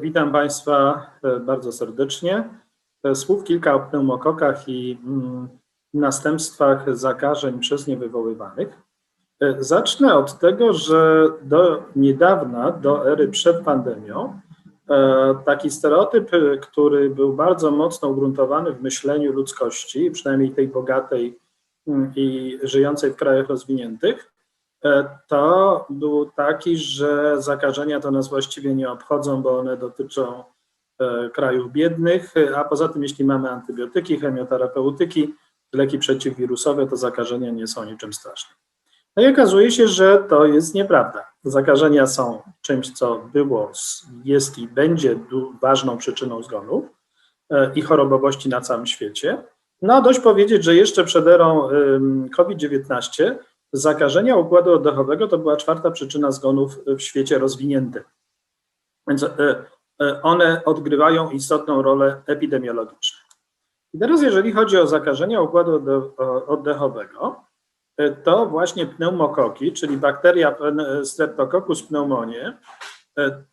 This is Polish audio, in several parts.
Witam Państwa e, bardzo serdecznie. E, Słów kilka o pneumokokach i mm, następstwach zakażeń przez nie wywoływanych. E, Zacznę od tego, że do niedawna, do ery przed pandemią, taki stereotyp, który był bardzo mocno ugruntowany w myśleniu ludzkości, przynajmniej tej bogatej mm, i żyjącej w krajach rozwiniętych, E, to był taki, że zakażenia to nas właściwie nie obchodzą, bo one dotyczą e, krajów biednych, a poza tym jeśli mamy antybiotyki, chemioterapeutyki, leki przeciwwirusowe, to zakażenia nie są niczym strasznym. No i okazuje się, że to jest nieprawda. Zakażenia są czymś, co było, jest i będzie ważną przyczyną zgonów e, i chorobowości na całym świecie. No, dość powiedzieć, że jeszcze przed erą COVID-19 Zakażenia układu oddechowego to była czwarta przyczyna zgonów w świecie rozwiniętym. Więc e, e, one odgrywają istotną rolę epidemiologiczną. I teraz, jeżeli chodzi o zakażenia układu oddechowego, e, to właśnie pneumokoki, czyli bakteria Streptococcus pneumonie,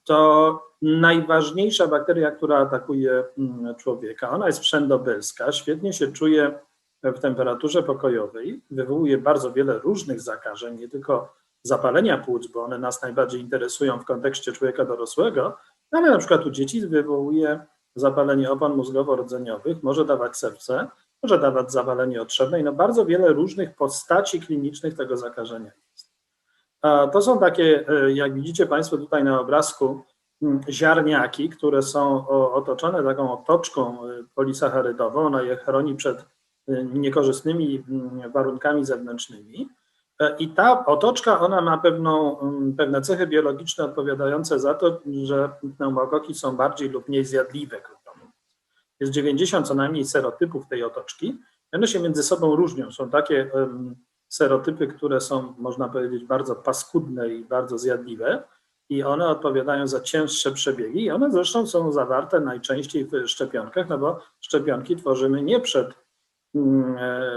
to najważniejsza bakteria, która atakuje mm, człowieka. Ona jest wszędobylska, świetnie się czuje w temperaturze pokojowej wywołuje bardzo wiele różnych zakażeń, nie tylko zapalenia płuc, bo one nas najbardziej interesują w kontekście człowieka dorosłego, ale na przykład u dzieci wywołuje zapalenie opon mózgowo-rdzeniowych, może dawać serce, może dawać zapalenie otrzewne i no bardzo wiele różnych postaci klinicznych tego zakażenia jest. To są takie, e, jak widzicie Państwo tutaj na obrazku, ziarniaki, które są otoczone taką otoczką e, polisacharydową. Ona je chroni przed niekorzystnymi mm, warunkami zewnętrznymi. E, I ta otoczka, ona ma pewną, mm, pewne cechy biologiczne odpowiadające za to, że pneumokoki są bardziej lub mniej zjadliwe. Jest 90 co najmniej serotypów tej otoczki. One się między sobą różnią. Są takie serotypy, które są, można powiedzieć, bardzo paskudne i bardzo zjadliwe i one odpowiadają za cięższe przebiegi i one zresztą są zawarte najczęściej w szczepionkach, no bo szczepionki tworzymy nie przed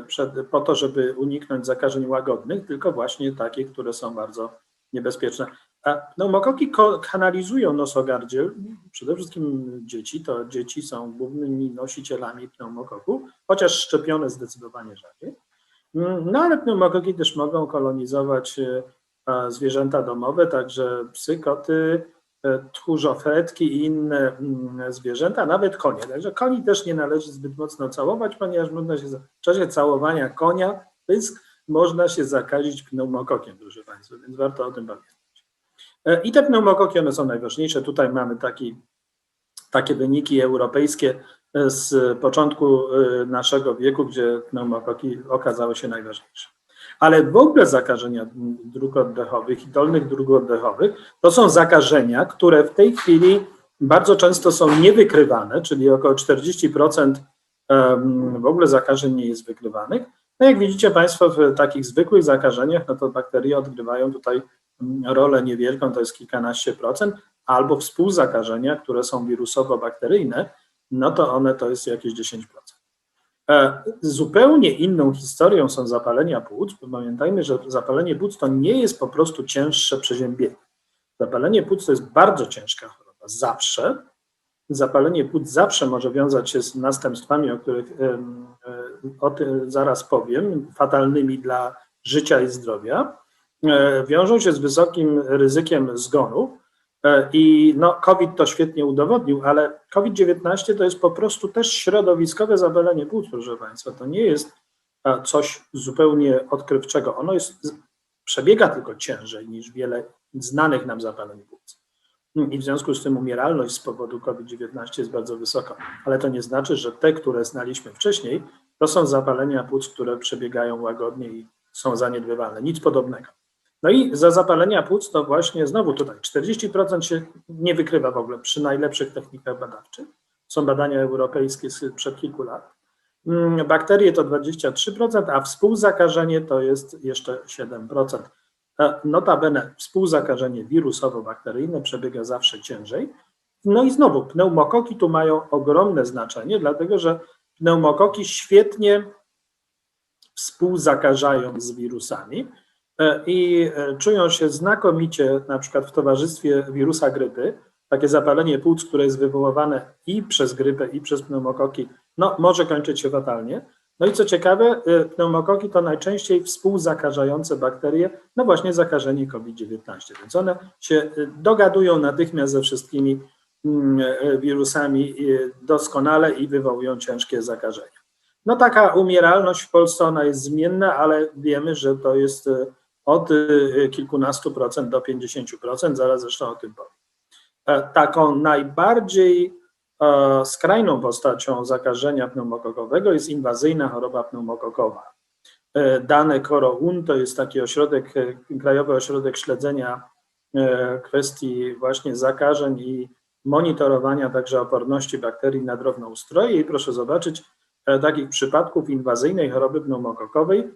przed, po to, żeby uniknąć zakażeń łagodnych, tylko właśnie takie, które są bardzo niebezpieczne. A pneumokoki kanalizują nosogardzie, przede wszystkim dzieci, to dzieci są głównymi nosicielami pneumokoków, chociaż szczepione zdecydowanie rzadziej. Mm, no ale pneumokoki też mogą kolonizować e, zwierzęta domowe, także psy, koty, E, tchórzofretki i inne mm, zwierzęta, nawet konie. Także koni też nie należy zbyt mocno całować, ponieważ można się w czasie całowania konia pysk można się zakazić pneumokokiem, proszę Państwa, więc warto o tym pamiętać. E, I te pneumokoki, one są najważniejsze. Tutaj mamy taki, takie wyniki europejskie e, z początku naszego wieku, gdzie pneumokoki okazały się najważniejsze ale w ogóle zakażenia dróg oddechowych i dolnych dróg oddechowych to są zakażenia, które w tej chwili bardzo często są niewykrywane, czyli około 40% w ogóle zakażeń nie jest wykrywanych. No jak widzicie Państwo, w takich zwykłych zakażeniach, no to bakterie odgrywają tutaj rolę niewielką, to jest kilkanaście procent, albo współzakażenia, które są wirusowo-bakteryjne, no to one to jest jakieś 10%. E, zupełnie inną historią są zapalenia płuc. Pamiętajmy, że zapalenie płuc to nie jest po prostu cięższe przeziębienie. Zapalenie płuc to jest bardzo ciężka choroba, zawsze. Zapalenie płuc zawsze może wiązać się z następstwami, o których e, o tym zaraz powiem, fatalnymi dla życia i zdrowia. E, wiążą się z wysokim ryzykiem zgonów, I no, COVID to świetnie udowodnił, ale COVID-19 to jest po prostu też środowiskowe zapalenie płuc, proszę Państwa. To nie jest e, coś zupełnie odkrywczego. Ono jest, przebiega tylko ciężej niż wiele znanych nam zapaleń płuc. I w związku z tym umieralność z powodu COVID-19 jest bardzo wysoka. Ale to nie znaczy, że te, które znaliśmy wcześniej, to są zapalenia płuc, które przebiegają łagodnie i są zaniedbywalne. Nic podobnego. No i za zapalenia płuc to właśnie znowu tutaj 40% się nie wykrywa w ogóle przy najlepszych technikach badawczych. Są badania europejskie sprzed kilku lat. Mm, bakterie to 23%, a współzakażenie to jest jeszcze 7%. E, notabene współzakażenie wirusowo-bakteryjne przebiega zawsze ciężej. No i znowu pneumokoki tu mają ogromne znaczenie, dlatego że pneumokoki świetnie współzakażają z wirusami. E, i e, czują się znakomicie na przykład w towarzystwie wirusa grypy, takie zapalenie płuc, które jest wywoływane i przez grypę, i przez pneumokoki, no może kończyć się fatalnie. No i co ciekawe, y, pneumokoki to najczęściej współzakażające bakterie, no właśnie zakażenie COVID-19, więc one się dogadują natychmiast ze wszystkimi mm, wirusami doskonale i wywołują ciężkie zakażenia. No taka umieralność w Polsce ona jest zmienna, ale wiemy, że to jest od kilkunastu procent do 50%, zaraz zresztą o tym powiem. E, taką najbardziej e, skrajną postacią zakażenia pneumokokowego jest inwazyjna choroba pneumokokowa. E, dane CoroUN to jest taki ośrodek, krajowy ośrodek śledzenia kwestii właśnie zakażeń i monitorowania także oporności bakterii na drobnoustroje i proszę zobaczyć, takich przypadków inwazyjnej choroby pneumokokowej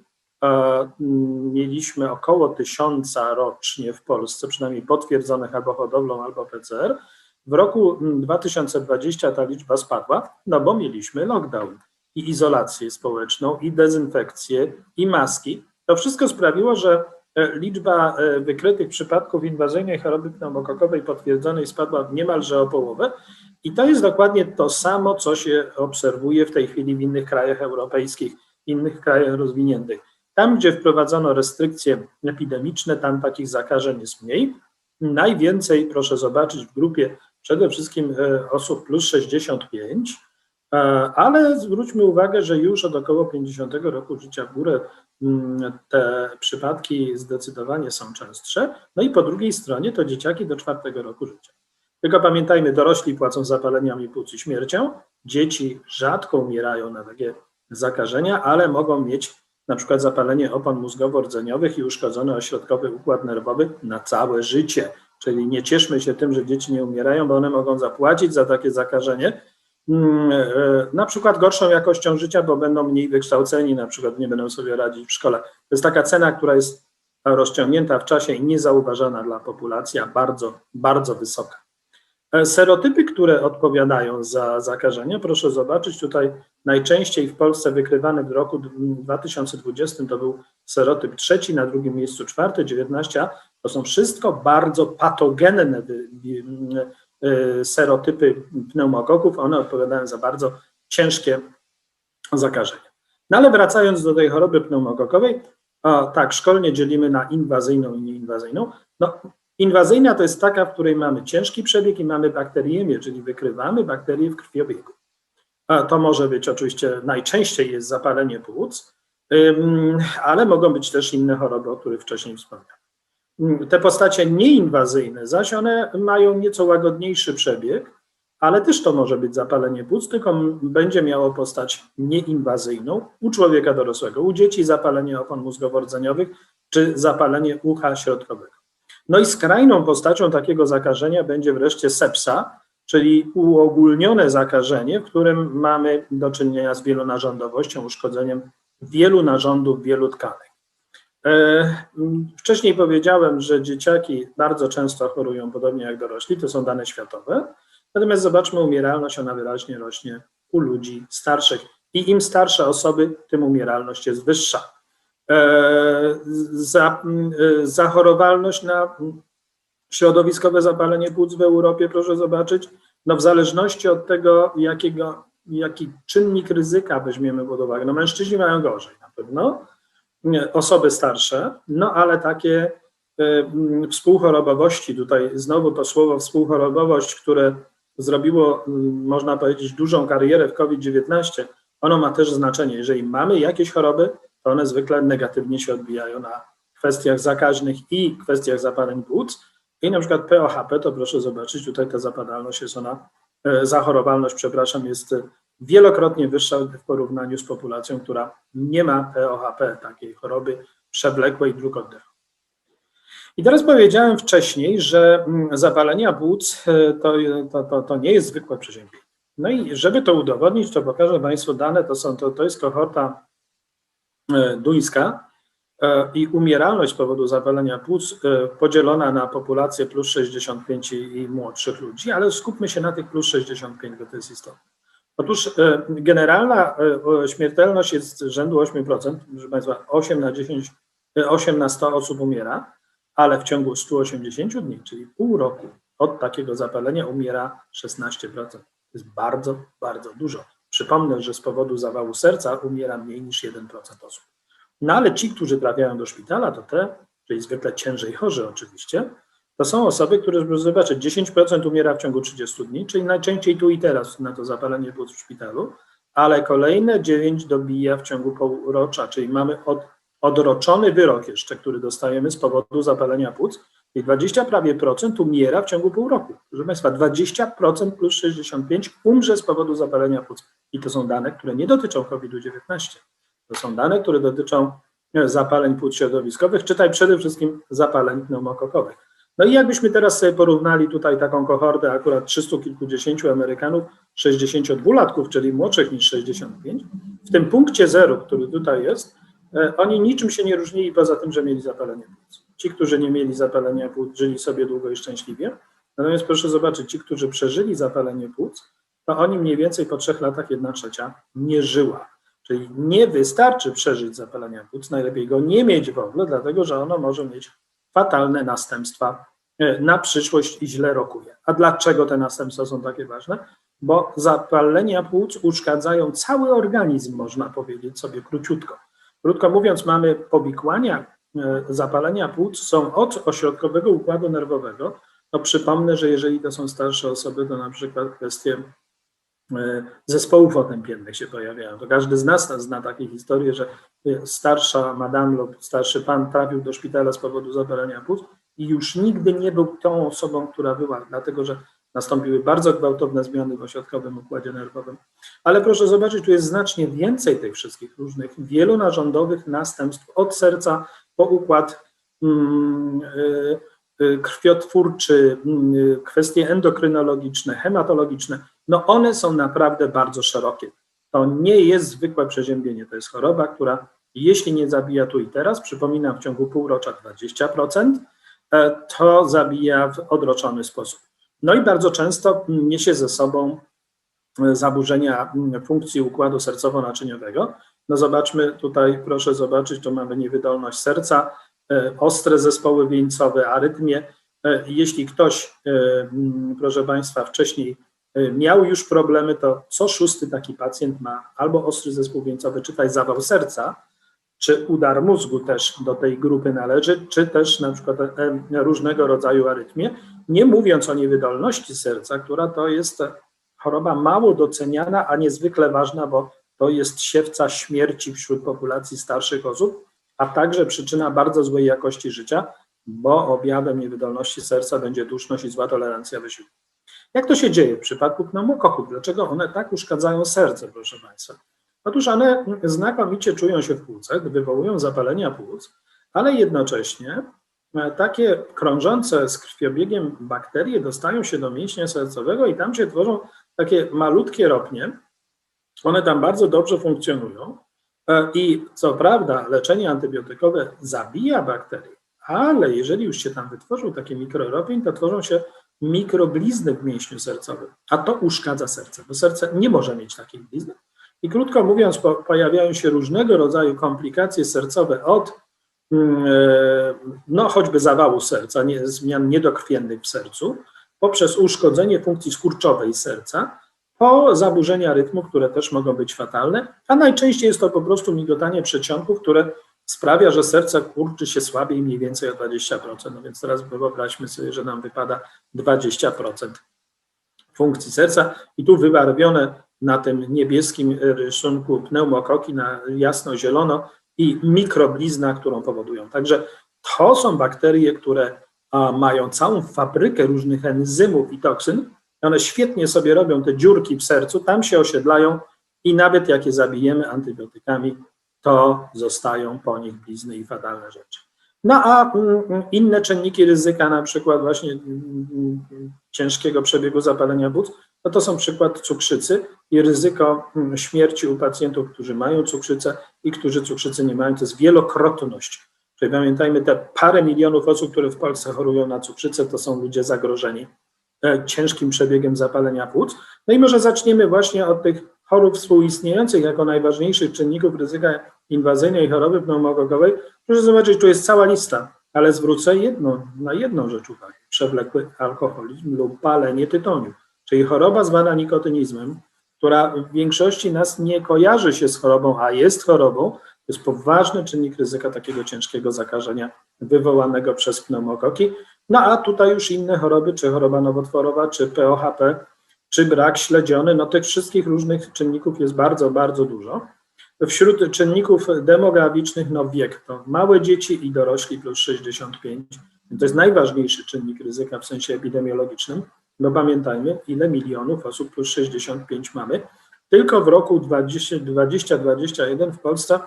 mieliśmy około tysiąca rocznie w Polsce, przynajmniej potwierdzonych albo hodowlą, albo PCR. W roku 2020 ta liczba spadła, no bo mieliśmy lockdown i izolację społeczną, i dezynfekcję, i maski. To wszystko sprawiło, że e, liczba e, wykrytych przypadków inwazyjnej choroby pneumokokowej potwierdzonej spadła niemalże o połowę. I to jest dokładnie to samo, co się obserwuje w tej chwili w innych krajach europejskich, innych krajach rozwiniętych. Tam, gdzie wprowadzono restrykcje epidemiczne, tam takich zakażeń jest mniej. Najwięcej, proszę zobaczyć, w grupie przede wszystkim e, osób plus 65, e, ale zwróćmy uwagę, że już od około 50 roku życia w górę mm, te przypadki zdecydowanie są częstsze. No i po drugiej stronie to dzieciaki do czwartego roku życia. Tylko pamiętajmy, dorośli płacą zapaleniami płuc i śmiercią, dzieci rzadko umierają na takie zakażenia, ale mogą mieć na przykład zapalenie opon mózgowo-rdzeniowych i uszkodzony ośrodkowy układ nerwowy na całe życie. Czyli nie cieszmy się tym, że dzieci nie umierają, bo one mogą zapłacić za takie zakażenie, mm, e, na przykład gorszą jakością życia, bo będą mniej wykształceni, na przykład nie będą sobie radzić w szkole. To jest taka cena, która jest rozciągnięta w czasie i niezauważana dla populacji, a bardzo, bardzo wysoka. E, serotypy, które odpowiadają za zakażenia, proszę zobaczyć tutaj najczęściej w Polsce wykrywany w roku 2020 to był serotyp trzeci, na drugim miejscu czwarty, 19. To są wszystko bardzo patogenne e, serotypy pneumokoków. One odpowiadają za bardzo ciężkie zakażenia. No ale wracając do tej choroby pneumokokowej, o, tak, szkolnie dzielimy na inwazyjną i nieinwazyjną. No, Inwazyjna to jest taka, w której mamy ciężki przebieg i mamy bakteriemię, czyli wykrywamy bakterie w krwiobiegu. A to może być oczywiście, najczęściej jest zapalenie płuc, ale mogą być też inne choroby, o których wcześniej wspomniałem. Te postacie nieinwazyjne, zaś one mają nieco łagodniejszy przebieg, ale też to może być zapalenie płuc, tylko będzie miało postać nieinwazyjną u człowieka dorosłego, u dzieci zapalenie opon mózgowo-rdzeniowych czy zapalenie ucha środkowego. No i skrajną postacią takiego zakażenia będzie wreszcie sepsa, czyli uogólnione zakażenie, w którym mamy do czynienia z wielonarządowością, uszkodzeniem wielu narządów, wielu tkanek. E, wcześniej powiedziałem, że dzieciaki bardzo często chorują, podobnie jak dorośli, to są dane światowe. Natomiast zobaczmy, umieralność, ona wyraźnie rośnie u ludzi starszych. I im starsze osoby, tym umieralność jest wyższa. E, za, e, zachorowalność na środowiskowe zapalenie płuc w Europie, proszę zobaczyć, no w zależności od tego, jakiego, jaki czynnik ryzyka weźmiemy pod uwagę. No mężczyźni mają gorzej na pewno, osoby starsze, no ale takie e, współchorobowości, tutaj znowu to słowo współchorobowość, które zrobiło, można powiedzieć, dużą karierę w COVID-19, ono ma też znaczenie. Jeżeli mamy jakieś choroby, to one zwykle negatywnie się odbijają na kwestiach zakaźnych i kwestiach zapaleń płuc. I na przykład POHP, to proszę zobaczyć, tutaj ta zapadalność jest ona, e, zachorowalność, przepraszam, jest wielokrotnie wyższa w porównaniu z populacją, która nie ma POHP, takiej choroby przewlekłej dróg oddechu. I teraz powiedziałem wcześniej, że mm, zapalenia płuc e, to, to, to, to nie jest zwykłe przeziębienie. No i żeby to udowodnić, to pokażę Państwu dane, to, są, to, to jest kohorta duńska e, i umieralność z powodu zapalenia płuc e, podzielona na populację plus 65 i młodszych ludzi, ale skupmy się na tych plus 65, bo to jest istotne. Otóż generalna śmiertelność jest rzędu 8%, proszę Państwa, 8 na 10, 8 na 100 osób umiera, ale w ciągu 180 dni, czyli pół roku, od takiego zapalenia umiera 16%. To jest bardzo, bardzo dużo. Przypomnę, że z powodu zawału serca umiera mniej niż 1% osób. No ale ci, którzy trafiają do szpitala, to te, czyli zwykle ciężej chorzy oczywiście, to są osoby, które, żeby zobaczyć, 10% umiera w ciągu 30 dni, czyli najczęściej tu i teraz na to zapalenie płuc w szpitalu, ale kolejne 9 dobija w ciągu półrocza, czyli mamy od, odroczony wyrok jeszcze, który dostajemy z powodu zapalenia płuc i 20 prawie procent umiera w ciągu pół roku. Proszę Państwa, 20% plus 65 umrze z powodu zapalenia płuc. I to są dane, które nie dotyczą COVID-19. To są dane, które dotyczą e, zapaleń płuc środowiskowych, czytaj przede wszystkim zapaleń pneumokokowych. No i jakbyśmy teraz sobie porównali tutaj taką kohortę akurat 300 kilkudziesięciu Amerykanów, 62-latków, czyli młodszych niż 65, w tym punkcie zero, który tutaj jest, e, oni niczym się nie różnili poza tym, że mieli zapalenie płuc. Ci, którzy nie mieli zapalenia płuc, żyli sobie długo i szczęśliwie. Natomiast proszę zobaczyć, ci, którzy przeżyli zapalenie płuc, to oni mniej więcej po trzech latach jedna trzecia nie żyła. Czyli nie wystarczy przeżyć zapalenia płuc, najlepiej go nie mieć w ogóle, dlatego że ono może mieć fatalne następstwa e, na przyszłość i źle rokuje. A dlaczego te następstwa są takie ważne? Bo zapalenia płuc uszkadzają cały organizm, można powiedzieć sobie króciutko. Krótko mówiąc, mamy powikłania zapalenia płuc są od ośrodkowego układu nerwowego. No przypomnę, że jeżeli to są starsze osoby, to na przykład kwestie e, zespołów otępiennych się pojawiają. To każdy z nas zna takie historie, że starsza madame lub starszy pan trafił do szpitala z powodu zapalenia płuc i już nigdy nie był tą osobą, która była, dlatego że nastąpiły bardzo gwałtowne zmiany w ośrodkowym układzie nerwowym. Ale proszę zobaczyć, tu jest znacznie więcej tych wszystkich różnych wielonarządowych następstw od serca po układ mm, y, y, krwiotwórczy, y, kwestie endokrynologiczne, hematologiczne. No one są naprawdę bardzo szerokie. To nie jest zwykłe przeziębienie, to jest choroba, która jeśli nie zabija tu i teraz, przypominam w ciągu półrocza 20%, e, to zabija w odroczony sposób. No i bardzo często niesie ze sobą e, zaburzenia funkcji układu sercowo-naczyniowego. No zobaczmy tutaj, proszę zobaczyć, tu mamy niewydolność serca, e, ostre zespoły wieńcowe, arytmie. Jeśli ktoś, proszę Państwa, wcześniej miał już problemy, to co szósty taki pacjent ma albo ostry zespół wieńcowy, czytaj zawał serca, czy udar mózgu też do tej grupy należy, czy też na przykład różnego rodzaju arytmie, nie mówiąc o niewydolności serca, która to jest choroba mało doceniana, a niezwykle ważna, bo to jest siewca śmierci wśród populacji starszych osób, a także przyczyna bardzo złej jakości życia, bo objawem niewydolności serca będzie duszność i zła tolerancja wysiłku. Jak to się dzieje w przypadku pneumokoków? Dlaczego one tak uszkadzają serce, proszę Państwa? Otóż one znakomicie czują się w płucach, wywołują zapalenia płuc, ale jednocześnie e, takie krążące z krwiobiegiem bakterie dostają się do mięśnia sercowego i tam się tworzą takie malutkie ropnie. One tam bardzo dobrze funkcjonują. E, i co prawda leczenie antybiotykowe zabija bakterie, ale jeżeli już się tam wytworzył takie mikroropień, to tworzą się mikroblizny w mięśniu sercowym, a to uszkadza serce, bo serce nie może mieć takich blizn, i krótko mówiąc, po, pojawiają się różnego rodzaju komplikacje sercowe od mm, e, no, choćby zawału serca, nie, zmian niedokrwiennych w sercu, poprzez uszkodzenie funkcji skurczowej serca, po zaburzenia rytmu, które też mogą być fatalne, a najczęściej jest to po prostu migotanie przedsionków, które sprawia, że serce kurczy się słabiej mniej więcej o 20%. No więc teraz wyobraźmy sobie, że nam wypada 20% funkcji serca i tu wybarwione na tym niebieskim rysunku pneumokoki na jasno-zielono i mikroblizna, którą powodują. Także to są bakterie, które mają całą fabrykę różnych enzymów i toksyn. One świetnie sobie robią te dziurki w sercu, tam się osiedlają i nawet jak je zabijemy antybiotykami, to zostają po nich blizny i fatalne rzeczy. No a mm, inne czynniki ryzyka, na przykład właśnie mm, mm, ciężkiego przebiegu zapalenia płuc, no to są przykład cukrzycy i ryzyko śmierci u pacjentów, którzy mają cukrzycę i którzy cukrzycy nie mają, to jest wielokrotność. Czyli pamiętajmy, te parę milionów osób, które w Polsce chorują na cukrzycę, to są ludzie zagrożeni ciężkim przebiegiem zapalenia płuc. No i może zaczniemy właśnie od tych chorób współistniejących jako najważniejszych czynników ryzyka inwazyjnej choroby pneumokokowej. Proszę zobaczyć, tu jest cała lista. ale zwrócę jedno, na jedną rzecz uwagę. Przewlekły alkoholizm lub palenie tytoniu, czyli choroba zwana nikotynizmem, która w większości nas nie kojarzy się z chorobą, a jest chorobą, jest poważny czynnik ryzyka takiego ciężkiego zakażenia wywołanego przez pneumokoki. No a tutaj już inne choroby, czy choroba nowotworowa, czy POHP, czy brak śledziony, no tych wszystkich różnych czynników jest bardzo, bardzo dużo. Wśród czynników demograficznych, no wiek to małe dzieci i dorośli plus 65. To jest najważniejszy czynnik ryzyka w sensie epidemiologicznym, bo pamiętajmy, ile milionów osób plus 65 mamy. Tylko w roku 2021 w Polsce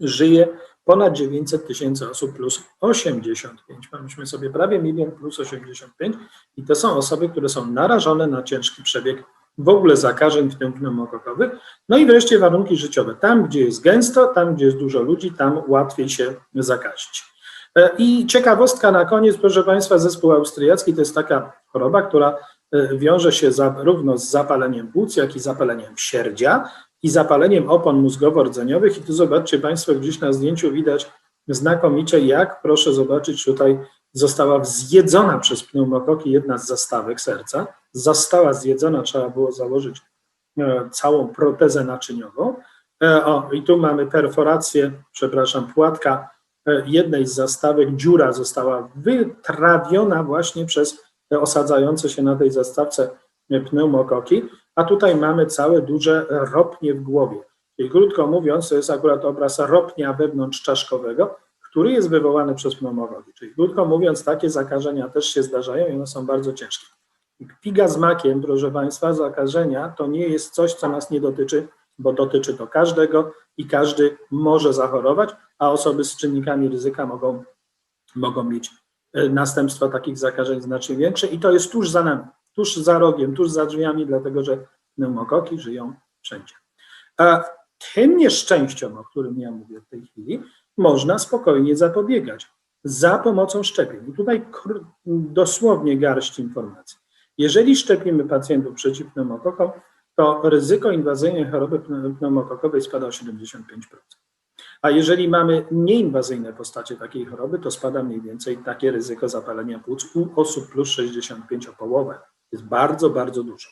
żyje ponad 900 tysięcy osób plus 85. Mamy sobie prawie milion plus 85 i to są osoby, które są narażone na ciężki przebieg w ogóle zakażeń, w tym pneumokokowych. No i wreszcie warunki życiowe. Tam, gdzie jest gęsto, tam, gdzie jest dużo ludzi, tam łatwiej się zakazić. E, I ciekawostka na koniec, proszę Państwa, zespół austriacki to jest taka choroba, która e, wiąże się zarówno z zapaleniem płuc, jak i zapaleniem sierdzia i zapaleniem opon mózgowo-rdzeniowych. I tu zobaczcie Państwo, gdzieś na zdjęciu widać znakomicie, jak proszę zobaczyć tutaj została zjedzona przez pneumokoki jedna z zastawek serca. Została zjedzona, trzeba było założyć e, całą protezę naczyniową. O, i tu mamy perforację, przepraszam, płatka jednej z zastawek, dziura została wytrawiona właśnie przez osadzające się na tej zastawce pneumokoki, a tutaj mamy całe duże ropnie w głowie. Czyli krótko mówiąc, to jest akurat obraz ropnia wewnątrz czaszkowego, który jest wywołany przez pneumokoki. Czyli krótko mówiąc, takie zakażenia też się zdarzają i one są bardzo ciężkie. Piga z makiem, proszę Państwa, zakażenia to nie jest coś, co nas nie dotyczy, bo dotyczy to każdego i każdy może zachorować, a osoby z czynnikami ryzyka mogą, mogą mieć e, następstwa takich zakażeń znacznie większe i to jest tuż za nami, tuż za rogiem, tuż za drzwiami, dlatego że pneumokoki żyją wszędzie. A tym nieszczęściom, o którym ja mówię w tej chwili, można spokojnie zapobiegać za pomocą szczepień. I tutaj dosłownie garść informacji. Jeżeli szczepimy pacjentów przeciw pneumokokom, to ryzyko inwazyjnej choroby pneumokokowej spada o 75%. A jeżeli mamy nieinwazyjne postacie takiej choroby, to spada mniej więcej takie ryzyko zapalenia płuc u osób plus 65 o połowę. Jest bardzo, bardzo dużo.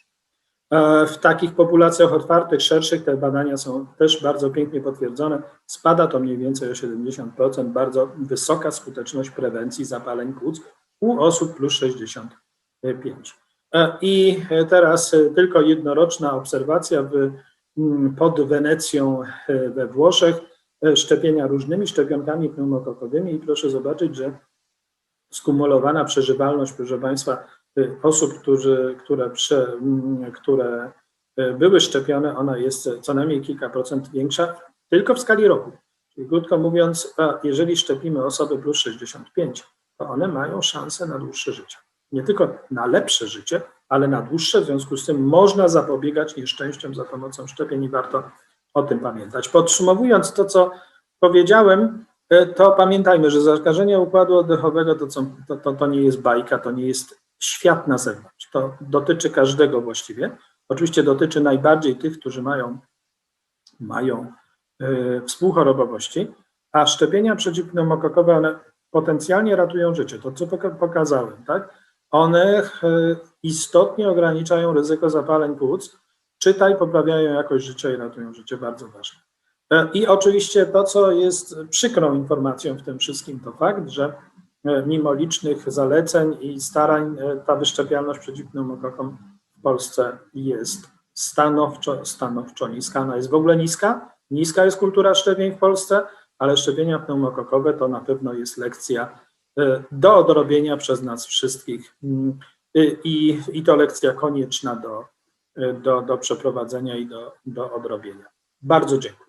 E, w takich populacjach otwartych, szerszych te badania są też bardzo pięknie potwierdzone. Spada to mniej więcej o 70%, bardzo wysoka skuteczność prewencji zapaleń płuc u osób plus 65. E, I teraz tylko jednoroczna obserwacja w, pod Wenecją e, we Włoszech szczepienia różnymi szczepionkami pneumokokowymi i proszę zobaczyć, że skumulowana przeżywalność, proszę Państwa, osób, którzy, które, prze, które e, były szczepione, ona jest co najmniej kilka procent większa tylko w skali roku. Czyli krótko mówiąc, jeżeli szczepimy osoby plus 65, to one mają szansę na dłuższe życie. Nie tylko na lepsze życie, ale na dłuższe, w związku z tym można zapobiegać nieszczęściom za pomocą szczepień i warto o tym pamiętać. Podsumowując to, co powiedziałem, e, to pamiętajmy, że zakażenie układu oddechowego to, to, to, to nie jest bajka, to nie jest świat na zewnątrz. To dotyczy każdego właściwie. Oczywiście dotyczy najbardziej tych, którzy mają, mają yy, współchorobowości, a szczepienia przeciwpneumokokowe, one potencjalnie ratują życie. To, co pokazałem, tak? One e, istotnie ograniczają ryzyko zapaleń płuc, czytaj, poprawiają jakość życia i ratują życie, bardzo ważne. E, I oczywiście to, co jest przykrą informacją w tym wszystkim, to fakt, że mimo licznych zaleceń i starań e, ta wyszczepialność przeciw pneumokokom w Polsce jest stanowczo, stanowczo niska. Ona jest w ogóle niska. Niska jest kultura szczepień w Polsce, ale szczepienia pneumokokowe to na pewno jest lekcja do odrobienia przez nas wszystkich mm, i, i to lekcja konieczna do do, do przeprowadzenia i do, do odrobienia. Bardzo dziękuję.